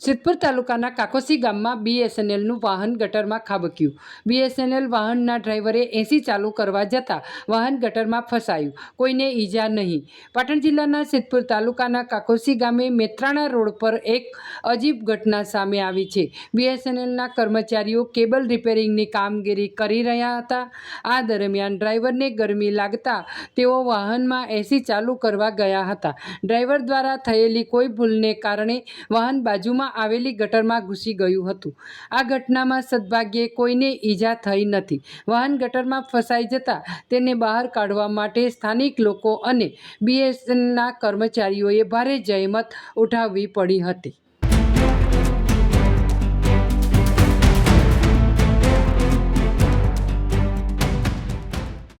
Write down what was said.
સિદ્ધપુર તાલુકાના કાકોસી ગામમાં બીએસએનએલનું વાહન ગટરમાં ખાબક્યું. બીએસએનએલ વાહનના ડ્રાઈવરે એસી ચાલુ કરવા જતાં વાહન ગટરમાં ફસાયું. કોઈને ઈજા નહીં. પાટણ જિલ્લાના સિદ્ધપુર તાલુકાના કાકોસી ગામે મેત્રાણા રોડ પર એક અજીબ ઘટના સામે આવી છે. બીએસએનએલના કર્મચારીઓ કેબલ રિપેરિંગની કામગીરી કરી રહ્યા હતા. આ દરમિયાન ડ્રાઈવરને ગરમી લાગતા તેઓ વાહનમાં એસી ચાલુ કરવા ગયા હતા. ડ્રાઈવર દ્વારા થયેલી કોઈ ભૂલને કારણે વાહન બાજુમાં આવેલી ગટરમાં ઘૂસી ગયું હતું. આ ઘટનામાં સદભાગ્યે કોઈને ઈજા થઈ નથી. વાહન ગટરમાં ફસાઈ જતાં તેને બહાર કાઢવા માટે સ્થાનિક લોકો અને બીએસએનના કર્મચારીઓએ ભારે જહેમત ઉઠાવવી પડી હતી.